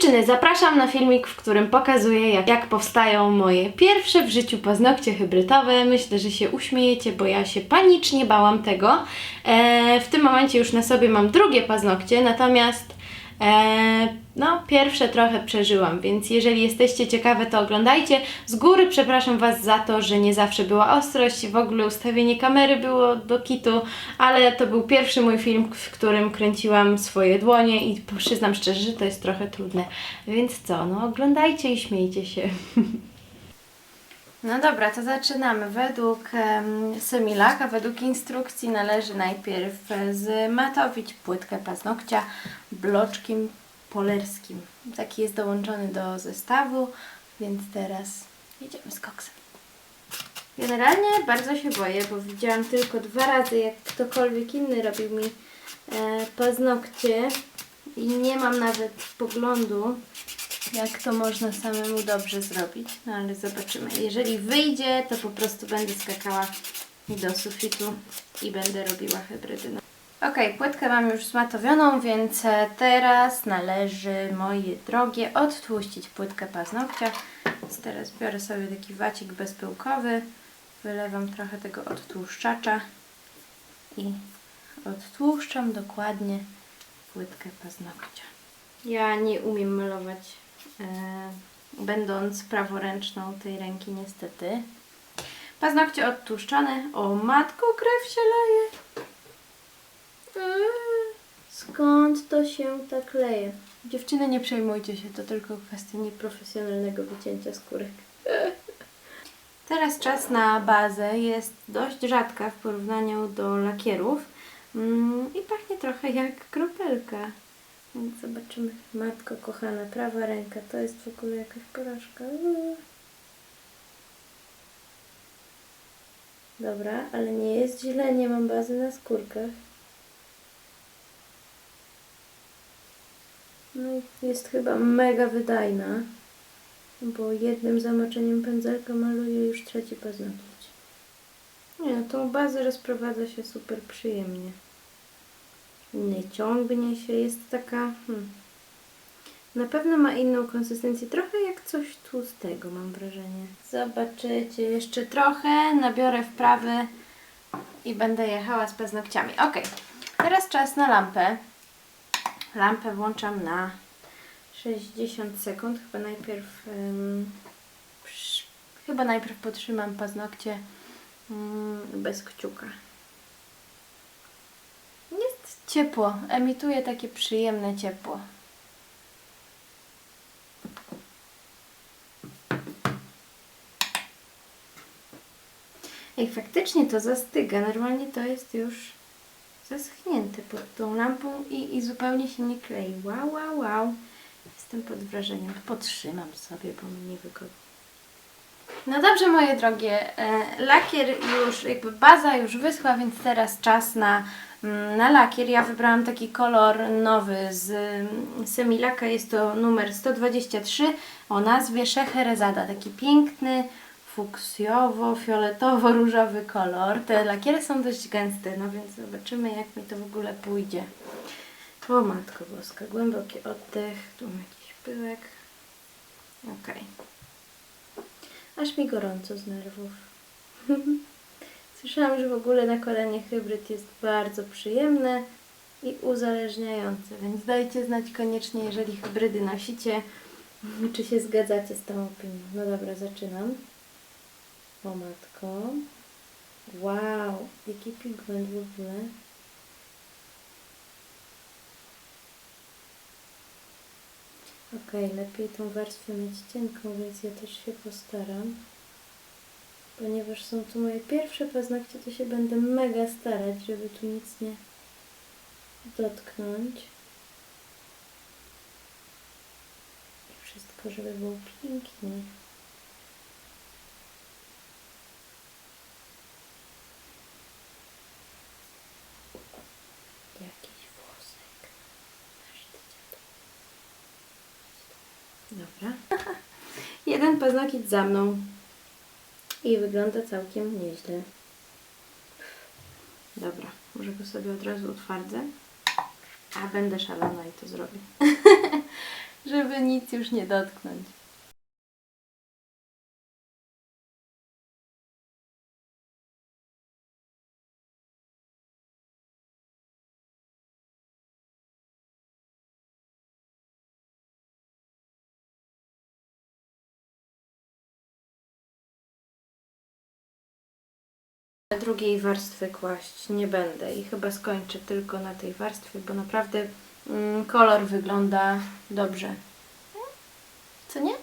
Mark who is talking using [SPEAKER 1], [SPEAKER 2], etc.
[SPEAKER 1] Dziewczyny, zapraszam na filmik, w którym pokazuję, jak, jak powstają moje pierwsze w życiu paznokcie hybrydowe. Myślę, że się uśmiejecie, bo ja się panicznie bałam tego. E, w tym momencie już na sobie mam drugie paznokcie, natomiast no, pierwsze trochę przeżyłam, więc jeżeli jesteście ciekawe, to oglądajcie. Z góry przepraszam Was za to, że nie zawsze była ostrość, w ogóle ustawienie kamery było do kitu, ale to był pierwszy mój film, w którym kręciłam swoje dłonie i przyznam szczerze, że to jest trochę trudne. Więc co, no oglądajcie i śmiejcie się. No dobra, to zaczynamy. Według um, Semilaka, według instrukcji należy najpierw e, zmatowić płytkę paznokcia bloczkiem polerskim. Taki jest dołączony do zestawu, więc teraz jedziemy z koksem. Generalnie bardzo się boję, bo widziałam tylko dwa razy, jak ktokolwiek inny robił mi e, paznokcie i nie mam nawet poglądu, jak to można samemu dobrze zrobić. No ale zobaczymy. Jeżeli wyjdzie, to po prostu będę skakała do sufitu i będę robiła hybrydy. Ok, płytkę mam już zmatowioną, więc e, teraz należy, moje drogie, odtłuścić płytkę paznokcia. Więc teraz biorę sobie taki wacik bezpyłkowy, wylewam trochę tego odtłuszczacza i odtłuszczam dokładnie płytkę paznokcia. Ja nie umiem malować, e, będąc praworęczną tej ręki niestety. Paznokcie odtłuszczone. O matko, krew się leje. Skąd to się tak leje? Dziewczyny, nie przejmujcie się, to tylko kwestia nieprofesjonalnego wycięcia skórek. Teraz czas na bazę. Jest dość rzadka w porównaniu do lakierów mm, i pachnie trochę jak kropelka. Więc zobaczymy. Matko kochana, prawa ręka, to jest w ogóle jakaś porażka. Uuu. Dobra, ale nie jest źle, nie mam bazy na skórkach. No i jest chyba mega wydajna, bo jednym zamoczeniem pędzelka maluję już trzeci paznokcie. Nie no, tą bazę rozprowadza się super przyjemnie. Nie ciągnie się, jest taka... Hmm, na pewno ma inną konsystencję, trochę jak coś tłustego mam wrażenie. Zobaczycie, jeszcze trochę, nabiorę wprawy i będę jechała z paznokciami. Ok, teraz czas na lampę. Lampę włączam na 60 sekund. Chyba najpierw ym, psz, chyba najpierw potrzymam paznokcie ym, bez kciuka. Jest ciepło, emituje takie przyjemne ciepło. Ej, faktycznie to zastyga. Normalnie to jest już zaschnięte pod tą lampą i, i zupełnie się nie klei. Wow, wow, wow. Jestem pod wrażeniem. Potrzymam sobie, bo mi niewygodnie. No dobrze, moje drogie. E, lakier już, jakby baza już wyschła, więc teraz czas na, mm, na lakier. Ja wybrałam taki kolor nowy z mm, Semilaka. Jest to numer 123 o nazwie Scheherazada. Taki piękny, fuksjowo-fioletowo-różowy kolor. Te lakiery są dość gęste, no więc zobaczymy jak mi to w ogóle pójdzie. O matko boska, głęboki oddech, tu mam jakiś pyłek. Ok. Aż mi gorąco z nerwów. Słyszałam, że w ogóle nakolenie hybryd jest bardzo przyjemne i uzależniające, więc dajcie znać koniecznie, jeżeli hybrydy nosicie, czy się zgadzacie z tą opinią. No dobra, zaczynam. O matko. Wow, jaki pigment w ogóle. Ok, lepiej tą warstwę mieć cienką, więc ja też się postaram. Ponieważ są to moje pierwsze paznokcie, to się będę mega starać, żeby tu nic nie dotknąć. I wszystko, żeby było pięknie. Jakiś włosek. Dobra. Jeden paznokieć za mną. I wygląda całkiem nieźle. Dobra, może go sobie od razu utwardzę. A będę szalona i to zrobię. żeby nic już nie dotknąć. Drugiej warstwy kłaść nie będę i chyba skończę tylko na tej warstwie, bo naprawdę mm, kolor wygląda dobrze. Co nie?